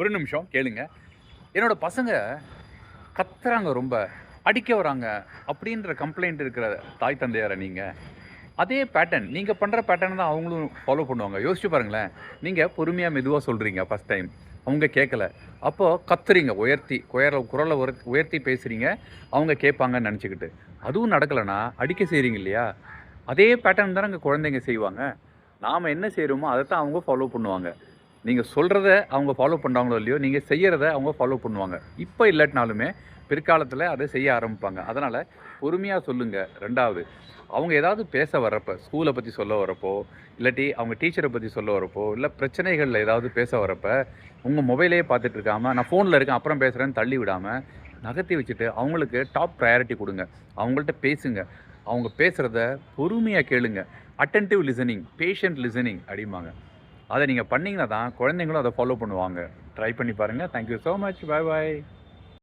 ஒரு நிமிஷம் கேளுங்க. என்னோட பசங்க கத்துறாங்க ரொம்ப அடிக்க வராங்க அப்படின்ற கம்ப்ளைண்ட் இருக்கிற தாய் தந்தையாரை நீங்கள் அதே பேட்டர்ன் நீங்கள் பண்ணுற பேட்டர்ன் தான் அவங்களும் ஃபாலோ பண்ணுவாங்க. யோசிச்சு பாருங்களேன். நீங்கள் பொறுமையாக மெதுவாக சொல்கிறீங்க ஃபஸ்ட் டைம் அவங்க கேட்கல அப்போது கத்துறீங்க உயர்த்தி குயர குரலை உர உயர்த்தி பேசுகிறீங்க அவங்க கேட்பாங்கன்னு நினச்சிக்கிட்டு. அதுவும் நடக்கலைன்னா அடிக்க செய்கிறீங்க இல்லையா? அதே பேட்டர்ன் தானே அங்கே குழந்தைங்க செய்வாங்க. நாம் என்ன செய்கிறோமோ அதை தான் அவங்க ஃபாலோ பண்ணுவாங்க. நீங்கள் சொல்கிறத அவங்க ஃபாலோ பண்ணுறாங்களோ இல்லையோ நீங்கள் செய்கிறத அவங்க ஃபாலோ பண்ணுவாங்க. இப்போ இல்லாட்டினாலுமே பிற்காலத்தில் அதை செய்ய ஆரம்பிப்பாங்க. அதனால் பொறுமையாக சொல்லுங்கள் ரெண்டாவது அவங்க ஏதாவது பேச வரப்போ ஸ்கூலை பற்றி சொல்ல வரப்போ இல்லாட்டி அவங்க டீச்சரை பற்றி சொல்ல வரப்போ இல்லை பிரச்சனைகளில் ஏதாவது பேச வரப்போ உங்கள் மொபைலே பார்த்துட்டு இருக்காமல் நான் ஃபோனில் இருக்கேன் அப்புறம் பேசுகிறேன்னு தள்ளி விடாமல் நகர்த்தி வச்சுட்டு அவங்களுக்கு டாப் ப்ரையாரிட்டி கொடுங்க. அவங்கள்ட்ட பேசுங்க. அவங்க பேசுகிறத பொறுமையாக கேளுங்க. அட்டன்டிவ் லிசனிங் பேஷண்ட் லிசனிங் அப்படிம்பாங்க. அதை நீங்கள் பண்ணிங்கன்னா தான் குழந்தைங்களும் அதை ஃபாலோ பண்ணுவாங்க. ட்ரை பண்ணி பாருங்கள் thank you so much bye bye